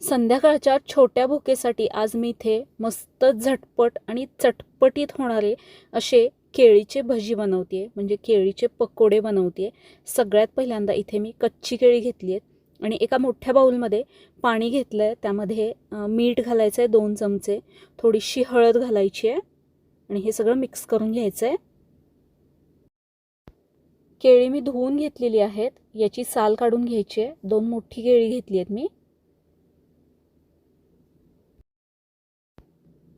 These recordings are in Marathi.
संध्याकाळच्या छोट्या भुकेसाठी आज मी इथे मस्त झटपट आणि चटपटीत होणारे असे केळीचे भजी बनवते म्हणजे केळीचे पकोडे बनवते सगळ्यात पहिल्यांदा इथे मी कच्ची केळी घेतली आहेत आणि एका मोठ्या बाऊलमध्ये पाणी घेतलं आहे त्यामध्ये मीठ घालायचं आहे दोन चमचे. थोडीशी हळद घालायची आहे आणि हे सगळं मिक्स करून घ्यायचं आहे केळी मी धुवून घेतलेली आहेत. याची साल काढून घ्यायची आहे दोन मोठी केळी घेतली आहेत मी.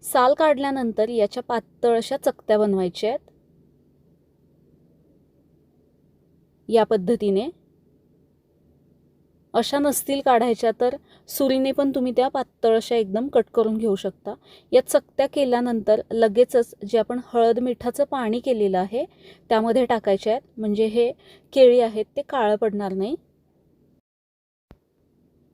साल काढल्यानंतर याच्या पातळ अशा चकत्या बनवायच्या आहेत. या पद्धतीने. अशा नसतील काढायच्या तर सुरीने पण तुम्ही त्या पातळ अशा एकदम कट करून घेऊ शकता. या चकत्या केल्यानंतर लगेचच जे आपण हळद मिठाचं पाणी केलेलं आहे त्यामध्ये टाकायचे आहेत. म्हणजे हे केळी आहेत ते काळं पडणार नाही.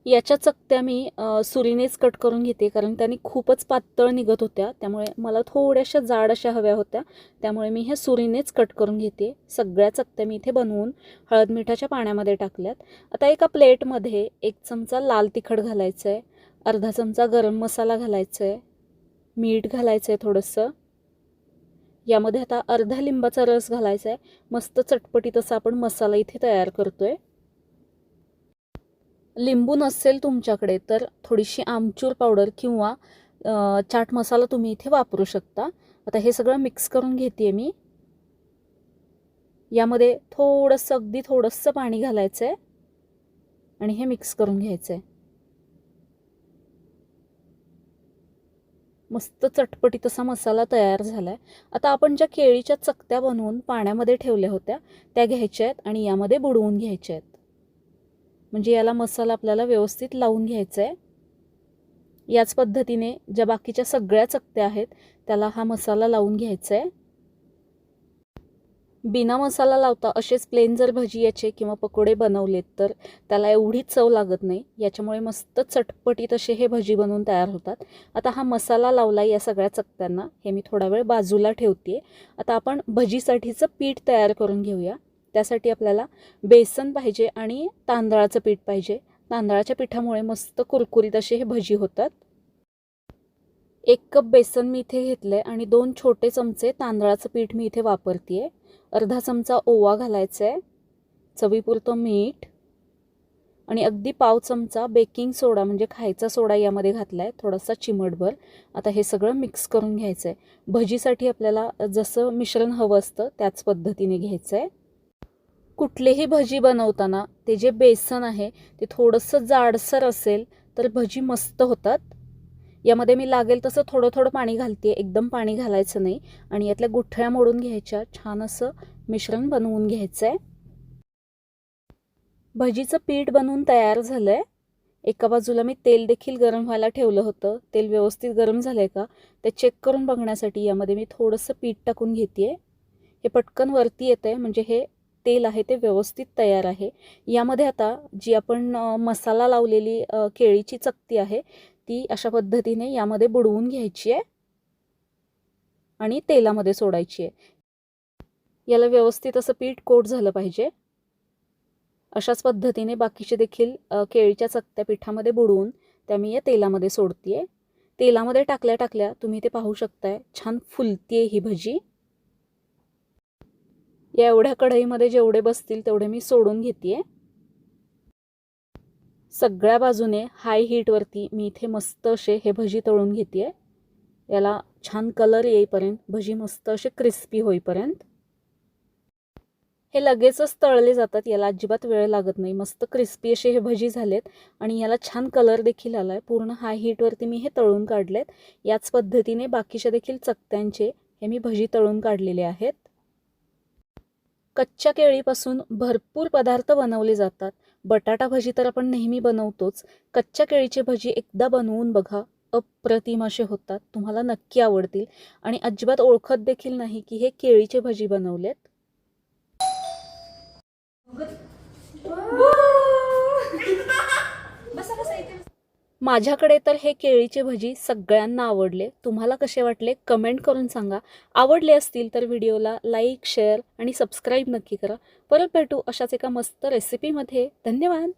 याच्या चकत्या मी सुरीनेच कट करून घेते कारण त्यांनी खूपच पातळ निघत होत्या. त्यामुळे मला थोड्याशा जाड अशा हव्या होत्या. त्यामुळे मी हे सुरीनेच कट करून घेते. सगळ्या चकत्या मी इथे बनवून हळद मिठाच्या पाण्यामध्ये टाकल्यात. आता एका प्लेटमध्ये एक चमचा लाल तिखट घालायचं आहे अर्धा चमचा गरम मसाला घालायचा आहे मीठ घालायचं आहे थोडंसं. यामध्ये आता अर्धा लिंबाचा रस घालायचा आहे मस्त चटपटीत असा आपण मसाला इथे तयार करतो आहे लिंबू नसेल तुमच्याकडे तर थोडीशी आमचूर पावडर किंवा चाट मसाला तुम्ही इथे वापरू शकता. आता हे सगळं मिक्स करून घेते मी. यामध्ये थोडंसं अगदी थोडंसं पाणी घालायचं आहे आणि हे मिक्स करून घ्यायचं आहे मस्त चटपटीत असा मसाला तयार झाला आहे आता आपण ज्या केळीच्या चकत्या बनवून पाण्यामध्ये ठेवल्या होत्या त्या घ्यायच्या आहेत आणि यामध्ये बुडवून घ्यायच्या आहेत. म्हणजे याला मसाला आपल्याला व्यवस्थित लावून घ्यायचा आहे याच पद्धतीने ज्या बाकीच्या सगळ्या चकत्या आहेत त्याला हा मसाला लावून घ्यायचा आहे बिना मसाला लावता असेच प्लेन जर भजी याचे किंवा पकोडे बनवलेत तर त्याला एवढी चव लागत नाही. याच्यामुळे मस्त चटपटीत असे हे भजी बनवून तयार होतात. आता हा मसाला लावला या सगळ्या चकत्यांना हे मी थोडा वेळ बाजूला ठेवते आता आपण भजीसाठीचं पीठ तयार करून घेऊया. त्यासाठी आपल्याला बेसन पाहिजे आणि तांदळाचं पीठ पाहिजे. तांदळाच्या पिठामुळे मस्त कुरकुरीत असे हे भजी होतात. एक कप बेसन मी इथे घेतलं आहे आणि दोन छोटे चमचे तांदळाचं पीठ मी इथे वापरते आहे अर्धा चमचा ओवा घालायचा आहे चवीपुरतं मीठ. आणि अगदी पाव चमचा बेकिंग सोडा म्हणजे खायचा सोडा यामध्ये घातला आहे थोडासा चिमटभर. आता हे सगळं मिक्स करून घ्यायचं आहे भजीसाठी आपल्याला जसं मिश्रण हवं असतं त्याच पद्धतीने घ्यायचं आहे कुठलेही भजी बनवताना ते जे बेसन आहे ते थोडंसं जाडसर असेल तर भजी मस्त होतात. यामध्ये मी लागेल तसं थोडं थोडं पाणी घालते एकदम पाणी घालायचं नाही. आणि यातल्या गुठळ्या मोडून घ्यायच्या छान असं मिश्रण बनवून घ्यायचं आहे भजीचं पीठ बनवून तयार झालं आहे एका बाजूला मी तेल देखील गरम व्हायला ठेवलं होतं. तेल व्यवस्थित गरम झालं आहे का? ते चेक करून बघण्यासाठी यामध्ये मी थोडंसं पीठ टाकून घेते हे पटकन वरती येतं आहे म्हणजे हे तेल आहे ते व्यवस्थित तयार आहे. यामध्ये आता जी आपण मसाला लावलेली केळीची चकती आहे ती अशा पद्धतीने यामध्ये बुडवून घ्यायची आहे आणि तेलामध्ये सोडायची आहे. याला व्यवस्थित असं पीठ कोट झालं पाहिजे. अशाच पद्धतीने बाकीचे देखील केळीच्या चकत्या पिठामध्ये बुडवून त्या मी या तेलामध्ये सोडते तेलामध्ये टाकल्या टाकल्या तुम्ही ते पाहू शकताय छान फुलतीये ही भजी. या एवढ्या कढईमध्ये जेवढे बसतील तेवढे मी सोडून घेते सगळ्या बाजूने हाय हीटवरती मी इथे मस्त असे हे भजी तळून घेते याला छान कलर येईपर्यंत भजी मस्त असे क्रिस्पी होईपर्यंत. हे लगेचच तळले जातात याला अजिबात वेळ लागत नाही. मस्त क्रिस्पी असे हे भजी झालेत आणि याला छान कलर देखील आला आहे पूर्ण हाय हीटवरती मी हे तळून काढलेत. याच पद्धतीने बाकीच्या देखील चकत्यांचे हे मी भजी तळून काढलेले आहेत. कच्च्या केळीपासून भरपूर पदार्थ बनवले जातात. बटाटा भजी तर आपण नेहमी बनवतोच. कच्च्या केळीची भजी एकदा बनवून बघा अप्रतिम असे होतात. तुम्हाला नक्की आवडतील. आणि अजिबात ओळखत देखील नाही की हे केळीचे भजी बनवलेत. माझ्याकडे तर हे केळीचे भजी सगळ्यांना आवडले. तुम्हाला कसे वाटले? कमेंट करून सांगा. आवडले असतील तर व्हिडिओला लाईक शेअर आणि सबस्क्राईब नक्की करा. परत भेटू अशाच एका मस्त रेसिपीमध्ये धन्यवाद!